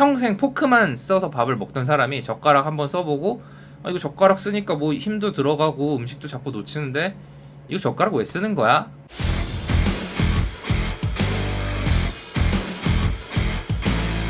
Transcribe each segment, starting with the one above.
평생 포크만 써서 밥을 먹던 사람이 젓가락 한번 써보고 아, 이거 젓가락 쓰니까 뭐 힘도 들어가고 음식도 자꾸 놓치는데 이거 젓가락 왜 쓰는 거야?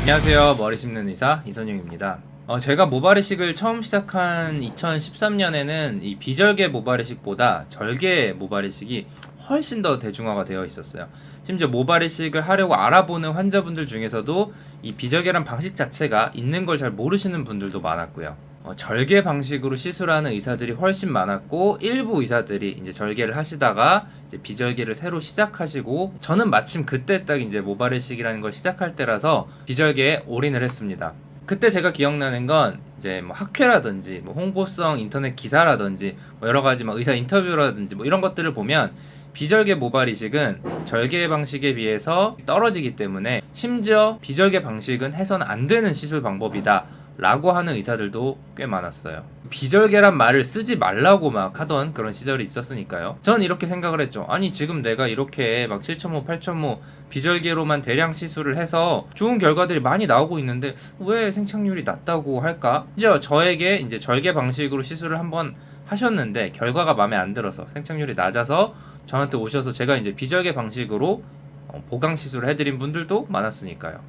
안녕하세요 머리 씹는 의사 이선용입니다 어, 제가 모발이식을 처음 시작한 2013년에는 이 비절개 모발이식보다 절개 모발이식이 훨씬 더 대중화가 되어 있었어요. 심지어 모발 이식을 하려고 알아보는 환자분들 중에서도 이 비절개란 방식 자체가 있는 걸 잘 모르시는 분들도 많았고요. 어, 절개 방식으로 시술하는 의사들이 훨씬 많았고 일부 의사들이 이제 절개를 하시다가 이제 비절개를 새로 시작하시고 저는 마침 그때 딱 이제 모발이식이라는 걸 시작할 때라서 비절개에 올인을 했습니다. 그때 제가 기억나는 건 이제 뭐 학회라든지 뭐 홍보성 인터넷 기사라든지 뭐 여러 가지 막 의사 인터뷰라든지 뭐 이런 것들을 보면 비절개 모발 이식은 절개 방식에 비해서 떨어지기 때문에 심지어 비절개 방식은 해서는 안 되는 시술 방법이다. 라고 하는 의사들도 꽤 많았어요. 비절개란 말을 쓰지 말라고 막 하던 그런 시절이 있었으니까요. 전 이렇게 생각을 했죠. 아니, 지금 내가 이렇게 막 7.5, 8.5 비절개로만 대량 시술을 해서 좋은 결과들이 많이 나오고 있는데 왜 생착률이 낮다고 할까? 이제 저에게 이제 절개 방식으로 시술을 한번 하셨는데 결과가 마음에 안 들어서 생착률이 낮아서 저한테 오셔서 제가 이제 비절개 방식으로 어, 보강 시술을 해드린 분들도 많았으니까요.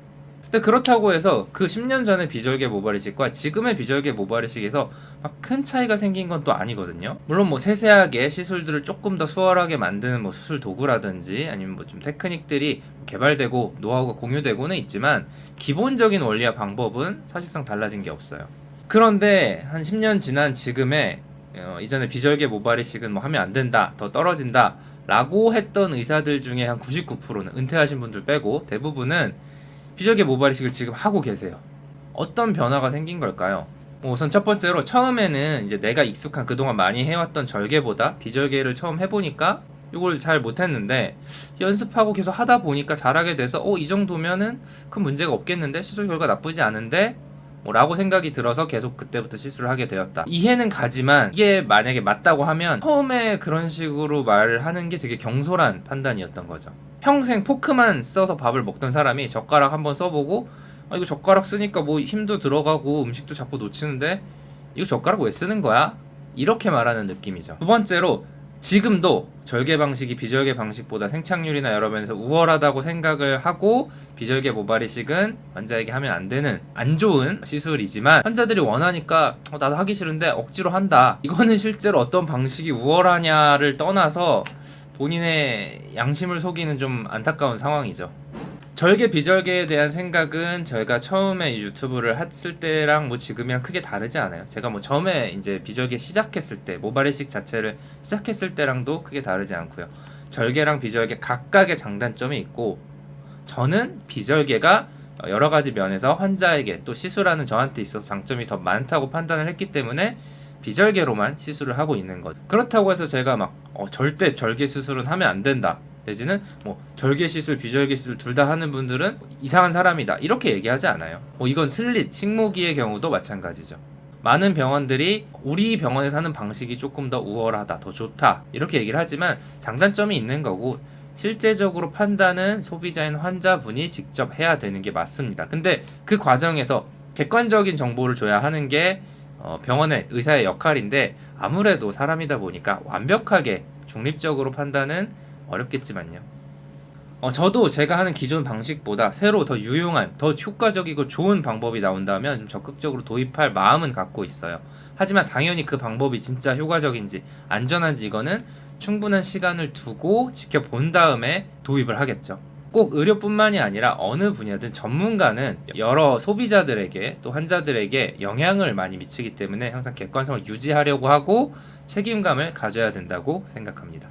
근데 그렇다고 해서 그 10년 전의 비절개 모발이식과 지금의 비절개 모발이식에서 막 큰 차이가 생긴 건 또 아니거든요. 물론 뭐 세세하게 시술들을 조금 더 수월하게 만드는 뭐 수술 도구라든지 아니면 뭐 좀 테크닉들이 개발되고 노하우가 공유되고는 있지만 기본적인 원리와 방법은 사실상 달라진 게 없어요. 그런데 한 10년 지난 지금의 어, 이전에 비절개 모발이식은 뭐 하면 안 된다, 더 떨어진다. 라고 했던 의사들 중에 한 99%는 은퇴하신 분들 빼고 대부분은 비절개 모발이식을 지금 하고 계세요. 어떤 변화가 생긴 걸까요? 뭐 우선 첫 번째로 처음에는 이제 내가 익숙한 그동안 많이 해왔던 절개보다 비절개를 처음 해보니까 이걸 잘 못했는데 연습하고 계속 하다 보니까 잘하게 돼서 어 이 정도면은 큰 문제가 없겠는데 시술 결과 나쁘지 않은데 뭐 라고 생각이 들어서 계속 그때부터 시술을 하게 되었다. 이해는 가지만 이게 만약에 맞다고 하면 처음에 그런 식으로 말을 하는 게 되게 경솔한 판단이었던 거죠. 평생 포크만 써서 밥을 먹던 사람이 젓가락 한번 써보고 아, 이거 젓가락 쓰니까 뭐 힘도 들어가고 음식도 자꾸 놓치는데 이거 젓가락 왜 쓰는 거야? 이렇게 말하는 느낌이죠. 두 번째로 지금도 절개 방식이 비절개 방식보다 생착률이나 여러 면에서 우월하다고 생각을 하고 비절개 모발이식은 환자에게 하면 안 되는 안 좋은 시술이지만 환자들이 원하니까 어, 나도 하기 싫은데 억지로 한다. 이거는 실제로 어떤 방식이 우월하냐를 떠나서 본인의 양심을 속이는 좀 안타까운 상황이죠. 절개 비절개에 대한 생각은 저희가 처음에 이 유튜브를 했을 때랑 뭐 지금이랑 크게 다르지 않아요. 제가 뭐 처음에 이제 비절개 시작했을 때 모발이식 자체를 시작했을 때랑도 크게 다르지 않고요. 절개랑 비절개 각각의 장단점이 있고 저는 비절개가 여러 가지 면에서 환자에게 또 시술하는 저한테 있어서 장점이 더 많다고 판단을 했기 때문에 비절개로만 시술을 하고 있는 거죠. 그렇다고 해서 제가 막 어, 절대 절개 수술은 하면 안 된다. 내지는 뭐 절개 시술, 비절개 시술 둘 다 하는 분들은 이상한 사람이다. 이렇게 얘기하지 않아요. 뭐 이건 슬릿, 식모기의 경우도 마찬가지죠. 많은 병원들이 우리 병원에서 하는 방식이 조금 더 우월하다, 더 좋다. 이렇게 얘기를 하지만 장단점이 있는 거고 실제적으로 판단은 소비자인 환자분이 직접 해야 되는 게 맞습니다. 근데 그 과정에서 객관적인 정보를 줘야 하는 게 어, 병원의 의사의 역할인데 아무래도 사람이다 보니까 완벽하게 중립적으로 판단은 어렵겠지만요. 어, 저도 제가 하는 기존 방식보다 새로 더 유용한, 더 효과적이고 좋은 방법이 나온다면 좀 적극적으로 도입할 마음은 갖고 있어요. 하지만 당연히 그 방법이 진짜 효과적인지 안전한지 이거는 충분한 시간을 두고 지켜본 다음에 도입을 하겠죠. 꼭 의료뿐만이 아니라 어느 분야든 전문가는 여러 소비자들에게 또 환자들에게 영향을 많이 미치기 때문에 항상 객관성을 유지하려고 하고 책임감을 가져야 된다고 생각합니다.